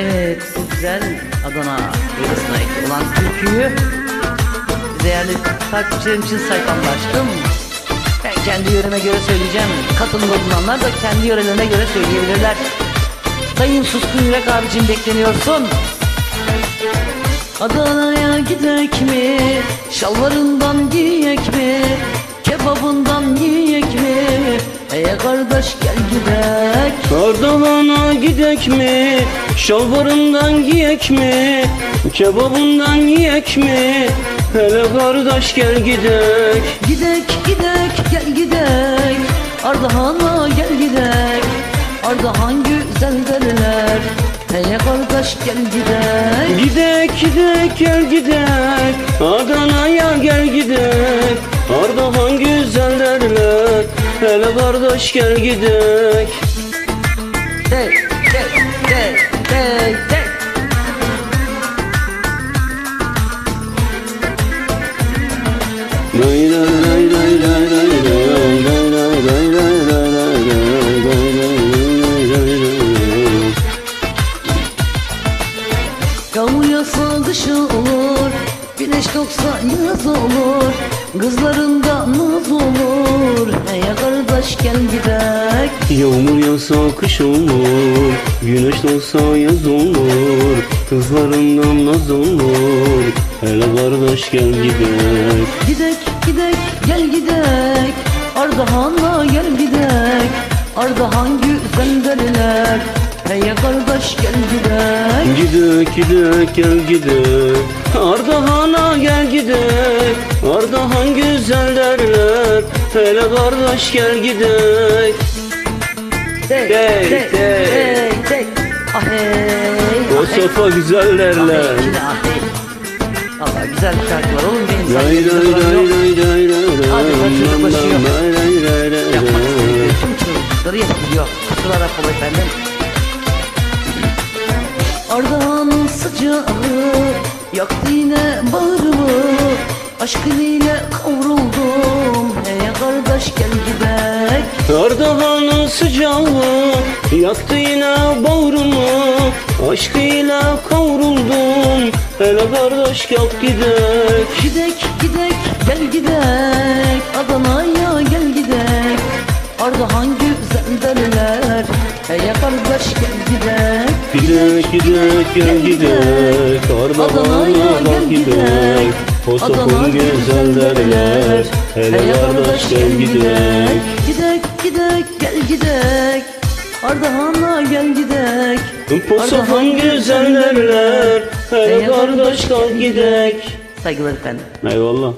Evet, bu güzel Adana yöresine ait olan türküyü değerli takipçilerim için sayfamlaştım. Ben kendi yöreme göre söyleyeceğim. Katılımda bulunanlar da kendi yörelerine göre söyleyebilirler. Sayın Suskun Yürek abicim bekleniyorsun. Adana'ya gidek mi? Şalvarından giyek mi? Kebabından yiyek mi? Ey kardeş gel gidek. Ardahan'a gidek mi? Şalvarından giyek mi? Kebabından yiyek mi? Hele kardeş gel gidek. Gidek gidek gel gidek. Ardahan'a gel gidek. Ardahan güzel derler. Hey kardeş gel gidek. Gidek gidek gel gidek. Adana'ya gel gidek. Ardahan güzel derler. Hele kardeş gel gidek dışı olur Güneş doğsa yaz olur Kızlarında naz olur Hey kardeş gel gidek. Yağmur yağsa kış olur Güneş doğsa yaz olur Kızlarından naz olur Hele kardeş gel gidelim Gidek gidek gel gidek Ardahan'a gel gidek Ardahan güzel derler Hey kardeş gel gidek Gidek gidek gel gidek Ardahan'a gel gidek Ardahan güzel derler Hele kardeş gel gidek Dey dey dey dey, dey. Ah hey ah, O sofa ah, ah, güzel derler Valla güzel bir şarkı var oğlum benim Lay lay lay lay lay lay Hadi ben çocuk başı tüm çocukları yapabiliyor Kusura Rabbim efendim Ardahan'ın sıcağı Yaktı yine bağrımı. Aşkın ile kavruldum. Hey kardeş gel gidek. Ardahan'ın sıcağı yaktı yine bağrımı. Aşkıyla kavruldum. Hele kardeş gel gidek. Gidek gidek gel gidek. Adana'ya gel gidek. Ardahan güzel derler. Hey kardeş gel gidek Gidek gidek gel gidek. Ardahan'a bak gidek. O sokun güzel derler. Hele kardeş gel gidek. Gidek. Gidek gel gidek. Ardahan'a gel gidek. Posofun güzel derler. Hele kardeş gel gidek. Saygılar efendim. Eyvallah